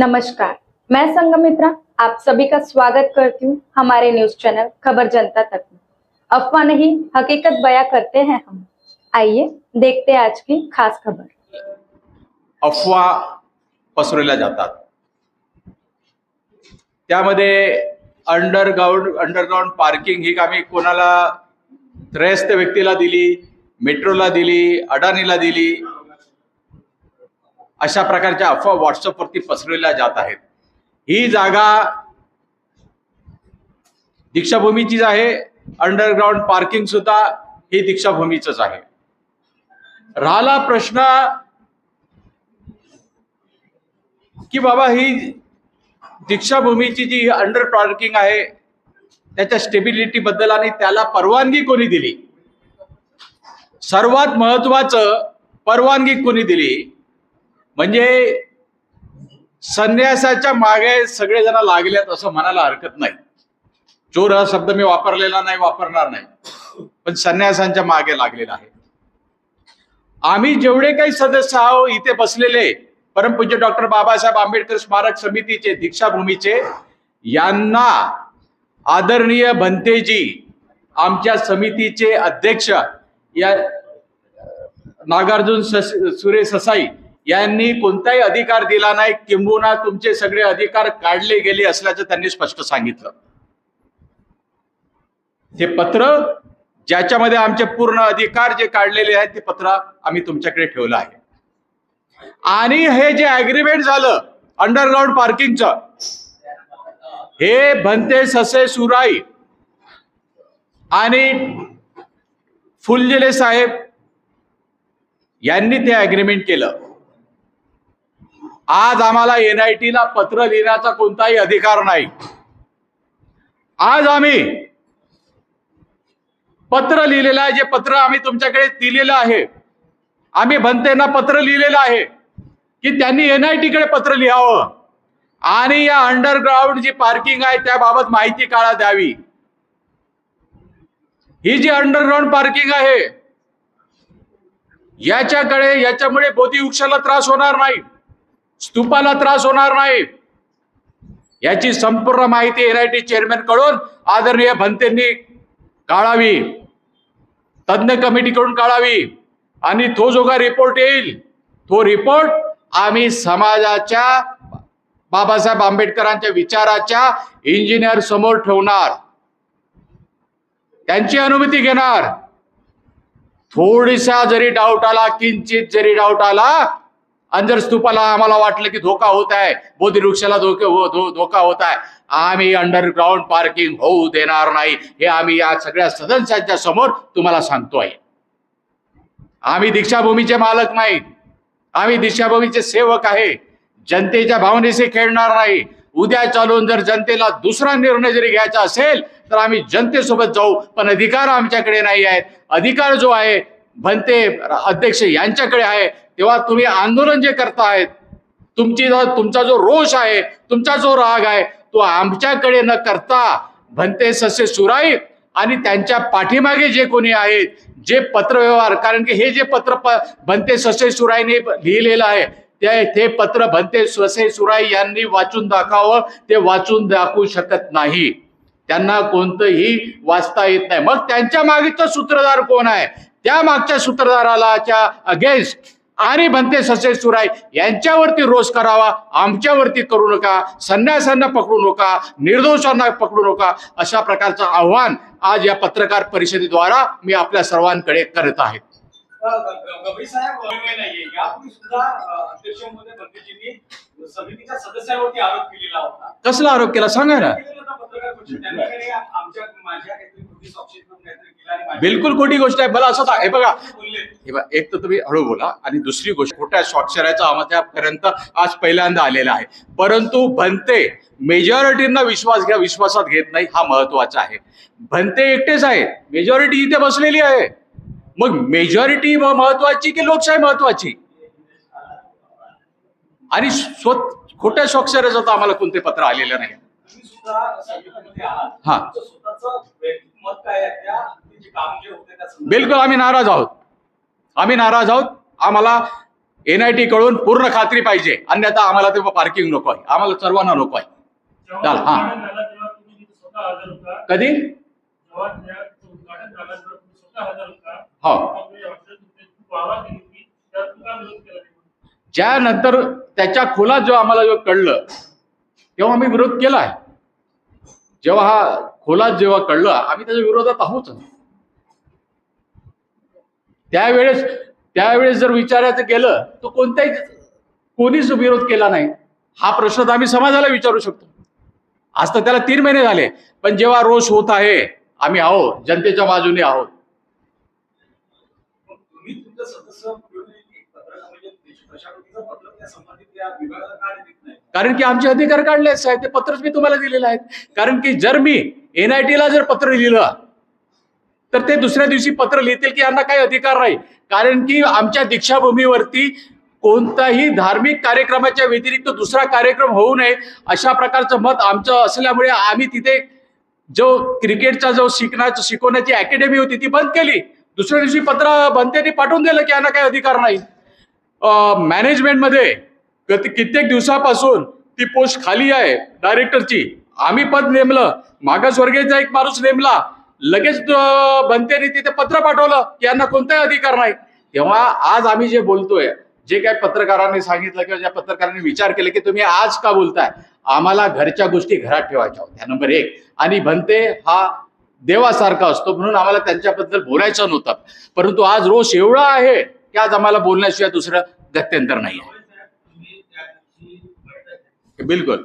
नमस्कार, मैं संगमित्रा आप सभी का स्वागत करती हूँ हमारे न्यूज़ चैनल खबर जनता तक में। अफवाह नहीं, हकीकत बयां करते हैं हम। आइए, देखते हैं आज की खास खबर। अफवा पसरवल्या जातात त्यामध्ये अंडरग्राऊंड अंडरग्राऊंड पार्किंग ही कामी कोणाला त्रयस्थ व्यक्तीला दिली, मेट्रोला दिली, अडाणीला दिली अशा प्रकारच्या अफवा व्हॉट्सअपवरती पसरवल्या जात आहेत. ही जागा दीक्षाभूमीचीच आहे. अंडरग्राऊंड पार्किंग सुद्धा ही दीक्षाभूमीच आहे. राहिला प्रश्न की बाबा ही दीक्षाभूमीची जी अंडर पार्किंग आहे त्याच्या स्टेबिलिटी बद्दल आणि त्याला परवानगी कोणी दिली? सर्वात महत्वाचं परवानगी कोणी दिली? म्हणजे संन्यासाच्या मागे सगळेजण लागलेत असं म्हणायला हरकत नाही. चोर हा शब्द मी वापरलेला नाही वापरणार नाही. पण संन्यासांच्या मागे लागलेला आहे. आम्ही जेवढे काही सदस्य आहो इथे बसलेले परमपूज्य डॉक्टर बाबासाहेब आंबेडकर स्मारक समितीचे दीक्षाभूमीचे यांना आदरणीय भंतेजी आमच्या समितीचे अध्यक्ष या नागार्जुन सस सुरेश ससाई यांनी कोणताही अधिकार दिला नाही. किंबहुना तुमचे सगळे अधिकार काढले गेले असल्याचं त्यांनी स्पष्ट सांगितलं. हे पत्र ज्याच्यामध्ये आमचे पूर्ण अधिकार जे काढलेले आहेत ते पत्र आम्ही तुमच्याकडे ठेवलं आहे. आणि हे जे अग्रीमेंट झालं अंडरग्राऊंड पार्किंगचं हे भंते ससे सुराई आणि फुलजिले साहेब यांनी ते अग्रीमेंट केलं. आज आम्हाला एनआयटीला पत्र लिहिण्याचा कोणताही अधिकार नाही. आज आम्ही पत्र लिहिलेलं आहे जे पत्र आम्ही तुमच्याकडे दिलेलं आहे. आम्ही भंतेना पत्र लिहिलेलं आहे की त्यांनी एनआयटीकडे पत्र लिहावं. आणि या अंडरग्राऊंड जी पार्किंग आहे त्याबाबत माहिती काळा द्यावी. ही जी अंडरग्राऊंड पार्किंग आहे याच्याकडे याच्यामुळे बोधिवृक्षाला त्रास होणार नाही. स्तूपाला त्रास होणार नाही. याची संपूर्ण माहिती एनआयटी चेअरमॅनकडून आदरणीय भंतेंनी काढावी. तज्ञ कमिटीकडून काढावी. आणि तो जो काय रिपोर्ट येईल तो रिपोर्ट आम्ही समाजाच्या बाबासाहेब आंबेडकरांच्या विचाराच्या इंजिनियर समोर ठेवणार. त्यांची अनुमती घेणार. थोडीसा जरी डाऊट आला किंचित जरी डाऊट आला आणि जर स्तूपाला आम्हाला वाटलं की धोका होत आहे बोधिवृक्षाला धोके हो, धो धोका होत आहे आम्ही अंडरग्राऊंड पार्किंग होऊ देणार नाही. हे आम्ही या सगळ्या सदस्यांच्या समोर तुम्हाला सांगतो आहे. आम्ही दीक्षाभूमीचे मालक नाही. आम्ही दीक्षाभूमीचे सेवक आहे. जनतेच्या भावनेशी खेळणार नाही. उद्या चालून जर जनतेला दुसरा निर्णय जरी घ्यायचा असेल तर आम्ही जनतेसोबत जाऊ पण अधिकार आमच्याकडे नाही आहेत. अधिकार जो आहे भंते अध्यक्ष यांच्याकडे आहे. तेव्हा तुम्ही आंदोलन जे करतायत तुमची तुमचा जो रोष आहे तुमचा जो राग आहे तो आमच्याकडे न करता भंते ससे सुराई आणि त्यांच्या पाठीमागे जे कोणी आहेत जे पत्रव्यवहार कारण की हे जे पत्र प- भंते ससे सुराईने लिहिलेलं आहे ते ते पत्र भंते ससे सुराई यांनी वाचून दाखवावं ते वाचून दाखवू शकत नाही. त्यांना कोणतंही वाचता येत नाही. मग त्यांच्या मागचा सूत्रधार कोण आहे? त्या मागच्या सूत्रधाराला अगेन्स्ट आणि भंते ससे सुराय यांच्यावरती रोष करावा आमच्यावरती करू नका संन्यासांना पकडू नका निर्दोषांना पकडू नका अशा प्रकारचं आव्हान आज या पत्रकार परिषदेद्वारा मी आपल्या सर्वांकडे करत आहे. कसला आरोप केला? सांगा ना केलेला होता पत्रकार परिषद. त्यांनी काही आमच्या माझ्या काहीतरी कृती स्वाक्षरी करून काहीतरी केलं आणि माझ्या- बिलकुल खोटी गोष्ट आहे. मला असं हे बघा. हे बघा, एक तर तुम्ही हळू बोला आणि दुसरी गोष्ट खोट्या स्वाक्षऱ्याचा आमच्यापर्यंत आज पहिल्यांदा आलेला आहे. परंतु भंते मेजॉरिटींना विश्वास घ्या विश्वासात घेत नाही हा महत्त्वाचा आहे. भंते एकटेच आहेत मेजॉरिटी इथे बसलेली आहे. मग मेजॉरिटी महत्वाची की लोकशाही महत्वाची? आणि स्व खोट्या स्वाक्षऱ्याचं तर आम्हाला कोणते पत्र आलेलं नाही. हा. आहे? बिलकुल आम्ही नाराज आहोत. आम्ही नाराज आहोत. आम्हाला एनआयटी कडून पूर्ण खात्री पाहिजे. अन्यथा आम्हाला ते पार्किंग नको आहे. आम्हाला सर्वांना नको आहे. चाल, हा. कधी? हो. केली केला. ज्यानंतर त्याच्या खोलात जेव्हा आम्हाला जेव्हा कळलं तेव्हा आम्ही विरोध केलाय जेव्हा हा खोलात जेव्हा कळलं आम्ही त्याच्या विरोधात आहोत त्यावेळेस त्यावेळेस जर विचारायचं गेलं तर कोणत्याही कोणीच विरोध केला नाही. हा प्रश्न तर आम्ही समाजाला विचारू शकतो. आज तर त्याला तीन महिने झाले पण जेव्हा रोष होत आहे आम्ही आहोत जनतेच्या बाजूने आहोत. म्हणजे कारण की आमचे अधिकार काढले आहेत ते पत्रच मी तुम्हाला दिलेलं आहे. कारण की जर मी एनआयटीला जर पत्र लिहिलं तर ते दुसऱ्या दिवशी पत्र लिहितील की यांना काही अधिकार नाही. कारण की आमच्या दीक्षाभूमीवरती कोणताही धार्मिक कार्यक्रमाच्या व्यतिरिक्त दुसरा कार्यक्रम होऊ नये अशा प्रकारचं मत आमचं असल्यामुळे आम्ही तिथे जो क्रिकेटचा जो शिकण्याची शिकवण्याची अकॅडमी होती ती बंद केली. दुसऱ्या दिवशी पत्र बनतेने पाठवून दिलं की यांना काही अधिकार नाही. मॅनेजमेंटमध्ये कित्येक दिवसापासून ती पोस्ट खाली आहे डायरेक्टरची. आम्ही पद नेमलं. मागासवर्गीयचा एक माणूस नेमला. लगेच बनतेने तिथे पत्र पाठवलं की यांना कोणताही अधिकार नाही. तेव्हा आज आम्ही जे बोलतोय जे काय पत्रकारांनी सांगितलं किंवा ज्या पत्रकारांनी विचार केले की तुम्ही आज का बोलताय? आम्हाला घरच्या गोष्टी घरात ठेवायच्या होत्या नंबर एक. आणि बनते हा देवासारखा असतो म्हणून आम्हाला त्यांच्याबद्दल बोलायचं नव्हतं. परंतु आज रोष एवढा आहे की आज आम्हाला बोलण्याशिवाय दुसरं गत्यंतर नाही आहे बिलकुल.